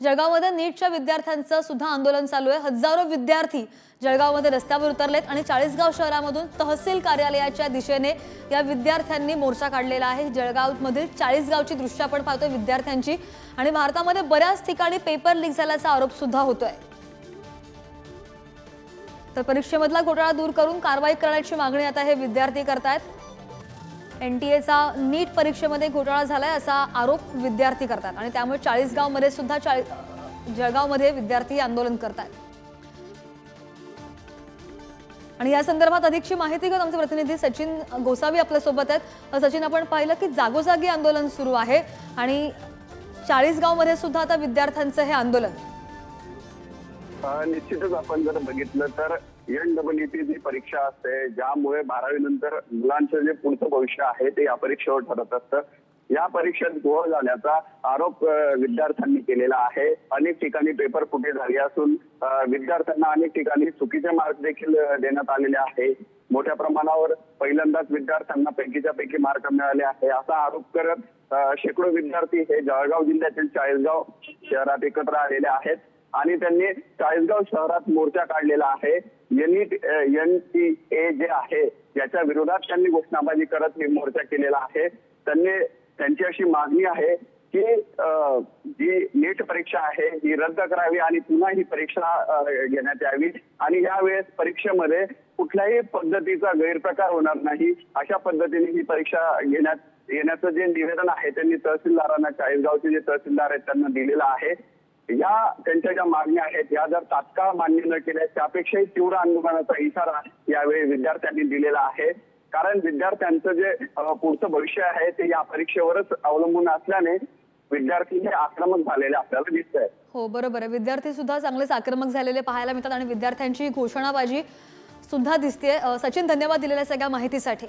जळगावमध्ये नीटच्या विद्यार्थ्यांचं सुद्धा आंदोलन चालू आहे. हजारो विद्यार्थी जळगावमध्ये रस्त्यावर उतरलेत आणि चाळीसगाव शहरामधून तहसील कार्यालयाच्या दिशेने या विद्यार्थ्यांनी मोर्चा काढलेला आहे. जळगावमधील चाळीसगावची दृश्य आपण पाहतोय विद्यार्थ्यांची आणि भारतामध्ये बऱ्याच ठिकाणी पेपर लीक झाल्याचा आरोप सुद्धा होतोय. तर परीक्षेमधला घोटाळा दूर करून कारवाई करण्याची मागणी आता हे विद्यार्थी करतायत. एन टी एचा नीट परीक्षेमध्ये घोटाळा झालाय असा आरोप विद्यार्थी करतात. आणि त्यामुळे चाळीसगावमध्ये सुद्धा चाळी जळगावमध्ये विद्यार्थी आंदोलन करतात आणि या संदर्भात अधिकची माहिती घेऊन आमचे प्रतिनिधी सचिन गोसावी आपल्यासोबत आहेत. सचिन आपण पाहिलं की जागोजागी आंदोलन सुरू आहे आणि चाळीसगावमध्ये सुद्धा आता विद्यार्थ्यांचं हे आंदोलन निश्चितच आपण जर बघितलं तर एन डबल ची जी परीक्षा असते ज्यामुळे बारावी नंतर मुलांचं जे पुढचं भविष्य आहे ते या परीक्षेवर ठरत असतं. या परीक्षेत गोळ झाल्याचा आरोप विद्यार्थ्यांनी केलेला आहे. अनेक ठिकाणी पेपर फुटे झाले असून विद्यार्थ्यांना अनेक ठिकाणी चुकीचे मार्क देखील देण्यात आलेले आहे. मोठ्या प्रमाणावर पहिल्यांदाच विद्यार्थ्यांना पैकीच्या पैकी मार्क मिळाले आहे. असा आरोप करत शेकडो विद्यार्थी हे जळगाव जिल्ह्यातील चाळीसगाव शहरात एकत्र आलेले आहेत. आणि त्यांनी चाळीसगाव शहरात मोर्चा काढलेला आहे. एन टी ए जे आहे याच्या विरोधात त्यांनी घोषणाबाजी करत हे मोर्चा केलेला आहे. त्यांनी त्यांची अशी मागणी आहे की जी नीट परीक्षा आहे ही रद्द करावी आणि पुन्हा ही परीक्षा घेण्यात यावी. आणि यावेळेस परीक्षेमध्ये कुठल्याही पद्धतीचा गैरप्रकार होणार नाही. अशा पद्धतीने ही परीक्षा घेण्यात येण्याचं जे निवेदन आहे त्यांनी तहसीलदारांना चाळीसगावचे जे तहसीलदार आहेत त्यांना दिलेलं आहे. या त्यांच्या ज्या मागण्या आहेत या जर तात्काळ मान्य न केल्या त्यापेक्षाही तीव्र आंदोलनाचा इशारा यावेळी विद्यार्थ्यांनी दिलेला आहे. कारण विद्यार्थ्यांचं जे पुढचं भविष्य आहे ते या परीक्षेवरच अवलंबून असल्याने विद्यार्थी हे आक्रमक झालेले आपल्याला दिसत आहेत हो बरोबर आहे. विद्यार्थी सुद्धा चांगलेच आक्रमक झालेले पाहायला मिळतात आणि विद्यार्थ्यांची घोषणाबाजी सुद्धा दिसते सचिन धन्यवाद दिलेल्या सगळ्या माहितीसाठी.